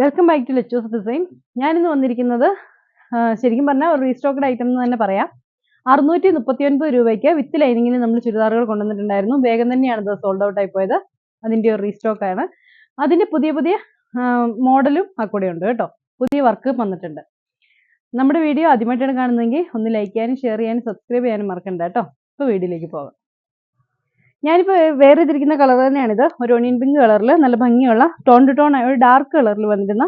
Welcome back to Lechos design ഞാനിന്ന് വന്നിരിക്കുന്നത് ശരിക്കും പറഞ്ഞാൽ ഒരു റീസ്റ്റോക്ക്ഡ് ഐറ്റം എന്ന് തന്നെ പറയാം. അറുന്നൂറ്റി മുപ്പത്തി ഒൻപത് രൂപയ്ക്ക് വിത്ത് ലൈനിങ്ങിന് നമ്മൾ ചുരിദാറുകൾ കൊണ്ടുവന്നിട്ടുണ്ടായിരുന്നു. വേഗം തന്നെയാണ് ഇത് സോൾഡ് ഔട്ട് ആയി പോയത്. അതിന്റെ ഒരു റീസ്റ്റോക്ക് ആണ്. അതിന്റെ പുതിയ പുതിയ മോഡലും ആ കൂടെ ഉണ്ട് കേട്ടോ. പുതിയ വർക്ക് വന്നിട്ടുണ്ട്. നമ്മുടെ വീഡിയോ ആദ്യമായിട്ടാണ് കാണുന്നതെങ്കിൽ ഒന്ന് ലൈക്ക് ചെയ്യാനും ഷെയർ ചെയ്യാനും സബ്സ്ക്രൈബ് ചെയ്യാനും മറക്കണ്ട കേട്ടോ. ഇപ്പോൾ വീഡിയോയിലേക്ക് പോകാം. ഞാനിപ്പോൾ വേറെ ഇതിരിക്കുന്ന കളർ തന്നെയാണിത്. ഒരു ഒണിയൻ പിങ്ക് കളറിൽ നല്ല ഭംഗിയുള്ള ടോൺ ടു ടോൺ ആയ ഒരു ഡാർക്ക് കളറിൽ വന്നിരുന്ന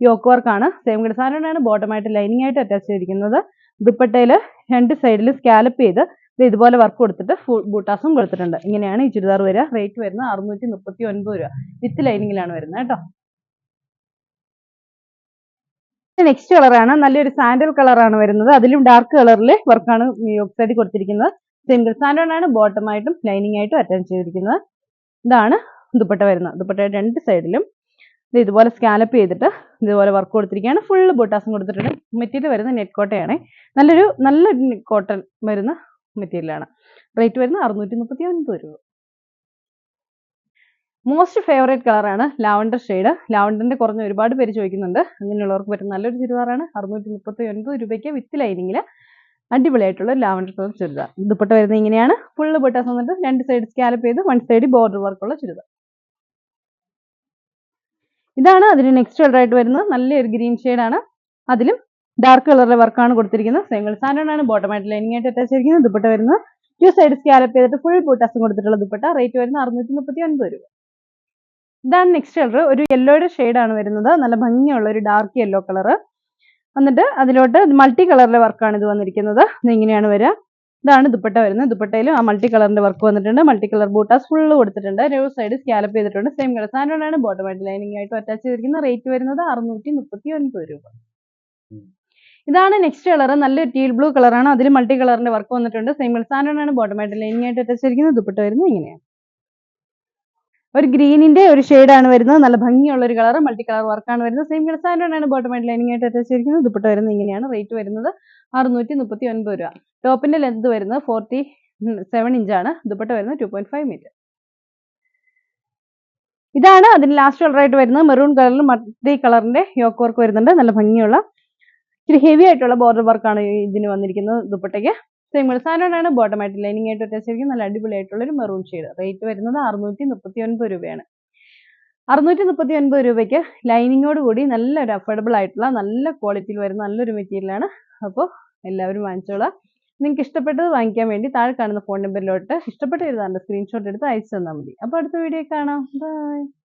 യോക്ക് വർക്കാണ് സെയിം കിട സാധനമാണ് ബോട്ടമായിട്ട് ലൈനിങ് ആയിട്ട് അറ്റാച്ച് ചെയ്തിരിക്കുന്നത്. ദുപ്പട്ടയിൽ രണ്ട് സൈഡിൽ സ്കാലപ്പ് ചെയ്ത് ഇതുപോലെ വർക്ക് കൊടുത്തിട്ട് ഫുൾ ബൂട്ടാസും കൊടുത്തിട്ടുണ്ട്. ഇങ്ങനെയാണ് ഈ ചുരിദാർ വരിക. റേറ്റ് വരുന്നത് അറുന്നൂറ്റി മുപ്പത്തി ഒൻപത് രൂപ വിത്ത് ലൈനിങ്ങിലാണ് വരുന്നത് കേട്ടോ. നെക്സ്റ്റ് കളറാണ്. നല്ലൊരു സാൻഡൽ കളറാണ് വരുന്നത്. അതിലും ഡാർക്ക് കളറിൽ വർക്കാണ് യോക്ക് സൈഡിൽ കൊടുത്തിരിക്കുന്നത്. സിംഗിൾ സാൻഡോൺ ആണ്. ബോട്ടമായിട്ടും ലൈനിങ് ആയിട്ടും അറ്റാച്ച് ചെയ്തിരിക്കുന്നത്. ഇതാണ് ദുപ്പട്ട വരുന്നത്. ദുപ്പട്ടയുടെ രണ്ട് സൈഡിലും ഇത് ഇതുപോലെ സ്കാലപ്പ് ചെയ്തിട്ട് ഇതുപോലെ വർക്ക് കൊടുത്തിരിക്കുകയാണ്. ഫുള്ള് ബൊട്ടാസും കൊടുത്തിട്ടുണ്ട്. മെറ്റീരിയൽ വരുന്നത് നെറ്റ് കോട്ടയാണ് നല്ലൊരു നല്ല കോട്ടൺ വരുന്ന മെറ്റീരിയലാണ് റേറ്റ് വരുന്നത് അറുന്നൂറ്റി മുപ്പത്തി ഒൻപത് രൂപ മോസ്റ്റ് ഫേവറേറ്റ് കളറാണ് ലാവണ്ടർ ഷെയ്ഡ് ലാവണ്ടറിന്റെ കുറഞ്ഞ ഒരുപാട് പേര് ചോദിക്കുന്നുണ്ട്. അങ്ങനെയുള്ളവർക്ക് പറ്റുന്ന നല്ലൊരു ചുരിദാറാണ്. അറുന്നൂറ്റി മുപ്പത്തി ഒൻപത് രൂപയ്ക്ക് വിത്ത് ലൈനിങ്ങിൽ അടിപൊളിയായിട്ടുള്ള ലാവൻഡർ കളർ ചുരിദാർ. ദുപ്പട്ട വരുന്നത് ഇങ്ങനെയാണ്. ഫുള്ള് ബൊട്ടാസ് വന്നിട്ട് രണ്ട് സൈഡ് സ്കാലപ്പ് ചെയ്ത് വൺ സൈഡ് ബോർഡർ വർക്കുള്ള ചുരിദാർ. ഇതാണ് അതിന് നെക്സ്റ്റ് കളർ ആയിട്ട് വരുന്നത്. നല്ലൊരു ഗ്രീൻ ആണ്. അതിലും ഡാർക്ക് കളറിലെ വർക്കാണ് കൊടുത്തിരിക്കുന്നത്. സിംഗിൾ സാൻഡാണ് ബോട്ടമായിട്ട് ലൈനിങ് ആയിട്ട് അറ്റാച്ച് ചെയ്തിരിക്കുന്നത് ദുപ്പട്ട വരുന്നത് ടു സൈഡ് സ്കാലപ്പ് ചെയ്തിട്ട് ഫുൾ ബൂട്ടാസും കൊടുത്തിട്ടുള്ള ദുപ്പട്ട റേറ്റ് വരുന്നത് അറുന്നൂറ്റി മുപ്പത്തി ഒൻപത് രൂപ. ഇതാണ് നെക്സ്റ്റ് കളർ ഒരു യെല്ലോയുടെ ആണ് വരുന്നത്. നല്ല ഭംഗിയുള്ള ഒരു ഡാർക്ക് യെല്ലോ കളർ എന്നിട്ട് അതിലോട്ട് മൾട്ടി കളറിലെ വർക്കാണ് ഇത് വന്നിരിക്കുന്നത്. ഇത് ഇങ്ങനെയാണ് വരിക. ഇതാണ് ദുപ്പട്ട വരുന്നത്. ദുപ്പട്ടയിൽ ആ മൾട്ടി കളറിന്റെ വർക്ക് വന്നിട്ടുണ്ട്. മൾട്ടി കളർ ബൂട്ടാസ് ഫുള്ള് കൊടുത്തിട്ടുണ്ട്. ഒരു സൈഡ് സ്കാലപ്പ് ചെയ്തിട്ടുണ്ട്. സെയിം കളർ സാധനമാണ് ബോട്ടമായിട്ട് ലൈനിങ് ആയിട്ട് അറ്റാച്ച് ചെയ്തിരിക്കുന്ന റേറ്റ് വരുന്നത് അറുന്നൂറ്റി മുപ്പത്തി ഒൻപത് രൂപ ഇതാണ് നെക്സ്റ്റ് കളർ നല്ല ടീൽ ബ്ലൂ കളറാണ് അതിൽ മൾട്ടി കളറിന്റെ വർക്ക് വന്നിട്ടുണ്ട്. സെയിം കളർ സാധനമാണ് ബോട്ടമായിട്ട് ലൈനിങ് ആയിട്ട് അറ്റാച്ച് ചെയ്തിരിക്കുന്നത്. ദുപ്പട്ട വരുന്നത് ഇങ്ങനെയാണ്. ഒരു ഗ്രീനിന്റെ ഒരു ആണ് വരുന്നത്. നല്ല ഭംഗിയുള്ള ഒരു കളർ മൾട്ടി കളർ വർക്കാണ് വരുന്നത്. സെയിം കളർ ബോട്ടം ആയിട്ട് ലൈനിങ് ആയിട്ട് അറ്റാച്ച് ചെയ്തിരിക്കുന്നത്. ദുപ്പട്ട വരുന്നത് ഇങ്ങനെയാണ്. റേറ്റ് വരുന്നത് അറുന്നൂറ്റി മുപ്പത്തി ഒൻപത് രൂപ. ടോപ്പിന്റെ ലെന്ത് വരുന്നത് ഫോർട്ടി സെവൻ ഇഞ്ചാണ് ദുപ്പട്ട വരുന്നത് ടു പോയിന്റ് ഫൈവ് മീറ്റർ ഇതാണ് അതിന് ലാസ്റ്റ് കളറായിട്ട് വരുന്നത്. മെറൂൺ കളറിൽ മൾട്ടി കളറിന്റെ യോക്ക് വർക്ക് വരുന്നുണ്ട്. നല്ല ഭംഗിയുള്ള ഇച്ചിരി ഹെവി ആയിട്ടുള്ള ബോർഡർ വർക്കാണ് ഇതിന് വന്നിരിക്കുന്നത് ദുപ്പട്ടയ്ക്ക്. കളർ സാധനമാണ് ബോട്ടമായിട്ട് ലൈനിങ് ആയിട്ട് അറ്റാച്ച് ചെയ്തിരിക്കുന്നത് നല്ല അടിപൊളിയായിട്ടുള്ള ഒരു മെറൂൺ ഷെയ്ഡ് റേറ്റ് വരുന്നത് അറുന്നൂറ്റി മുപ്പത്തി ഒൻപത് രൂപയാണ്. അറുന്നൂറ്റി മുപ്പത്തി ഒൻപത് രൂപയ്ക്ക് ലൈനിങ്ങോട് കൂടി നല്ലൊരു അഫോർഡബിൾ ആയിട്ടുള്ള നല്ല ക്വാളിറ്റിയിൽ വരുന്ന നല്ലൊരു മെറ്റീരിയലാണ് അപ്പോൾ എല്ലാവരും വാങ്ങിച്ചോളാം. നിങ്ങൾക്ക് ഇഷ്ടപ്പെട്ടത് വാങ്ങിക്കാൻ വേണ്ടി താഴെ കാണുന്ന ഫോൺ നമ്പറിലോട്ട് ഇഷ്ടപ്പെട്ട എഴുതാണ്ട് സ്ക്രീൻഷോട്ട് എടുത്ത് അയച്ചു തന്നാൽ മതി. അപ്പോൾ അടുത്ത വീഡിയോ കാണാം. ബൈ